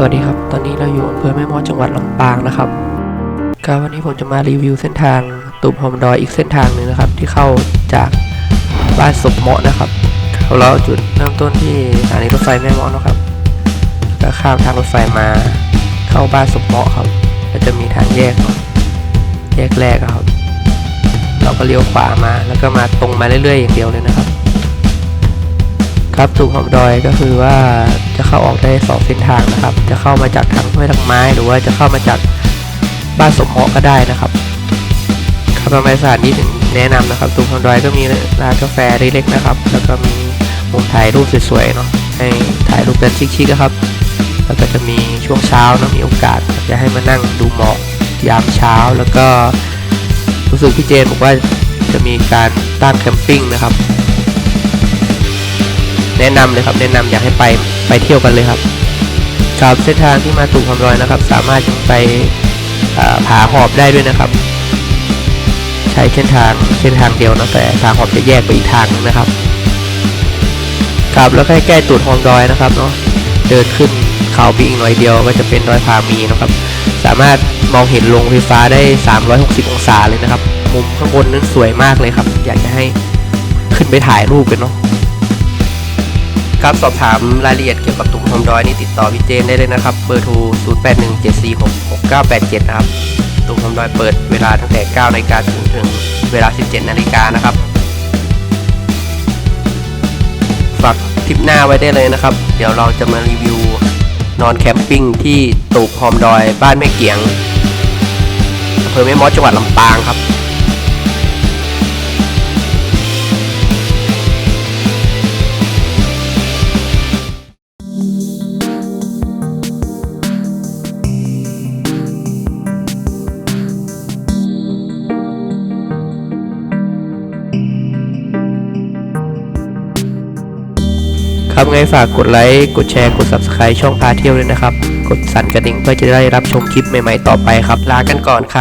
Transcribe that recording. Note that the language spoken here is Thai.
สวัสดีครับ ตอนนี้เราอยู่อำเภอแม่มอจังหวัดลำปางนะครับก็วันนี้ผมจะมารีวิวเส้นทางตูบหอมดอยอีกเส้นทางหนึ่งนะครับ ที่เข้าจากบ้านศพเมาะนะครับเราจุดเริ่มต้นที่สถานีรถไฟแม่มอนะครับก็ข้ามทางรถไฟมาเข้าบ้านศพเมาะครับก็จะมีทางแยกแยกแรกครับ เราก็เลี้ยวขวามาแล้วก็มาตรงมาเรื่อยๆอย่างเดียวเลยนะครับ ครับตูบหอมดอยก็คือว่าจะเข้าออกได้สองเส้นทางนะครับ จะเข้ามาจากทางห้วยทางไม้ หรือว่าจะเข้ามาจากบ้านสมเหาะก็ได้นะครับครับประมาณสถานที่ถึงแนะนำนะครับตูบหอมดอยก็มีร้านกาแฟเล็กๆนะครับ แล้วก็มีมุมถ่ายรูปสวยๆเนาะให้ถ่ายรูปกันชิคๆนะครับ แล้วก็จะมีช่วงเช้านะมีโอกาสจะให้มานั่งดูหมอกยามเช้าแล้วก็รู้สึกพี่เจนบอกว่าจะมีการตั้งแคมปิ้งนะครับ นะนำเลยครับ แนะนำอยากให้ไปไปเที่ยวกันเลยครับครับเส้นทางที่มาตู่คำรอยนะครับ สามารถไปอ่าผาหอบได้ด้วยนะครับ ใช้เส้นทางเส้นทางเดียวนะแต่ทางหอบจะแยกไปอีกทางนึงนะครับครับแล้วใกล้ๆตูดหอมดอยนะครับเนาะเดินขึ้นเขาไปอีกหน่อยเดียวก็จะเป็นดอยพามีนะครับ สามารถมองเห็นโรงไฟฟ้าได้ 360 องศาเลยนะครับ มุมข้างบนนั้นสวยมากเลยครับ อยากจะให้ขึ้นไปถ่ายรูปกันเนาะ ครับสอบถามรายละเอียดเกี่ยวกับตุ้มหอมดอยนี่ติดต่อพี่เจนได้เลยนะครับ เบอร์โทร 0 8 1 7 4 6 6 9 8 7 นะครับ ตุ้มหอมดอยเปิดเวลาตั้งแต่9นาฬิกาถึงถึงเวลา 17 นาฬิกานะครับ ฝากทริปหน้าไว้ได้เลยนะครับ เดี๋ยวเราจะมารีวิวนอนแคมปิ้งที่ตูบหอมดอยบ้านแม่เกียงอำเภอแม่มอสจังหวัดลำปางครับ ครับไงฝากกดไลค์กดแชร์กด Subscribe ช่องพาเที่ยวด้วยนะครับ กดสั่นกระดิ่งเพื่อจะได้รับชมคลิปใหม่ๆต่อไปครับ ลากันก่อนครับ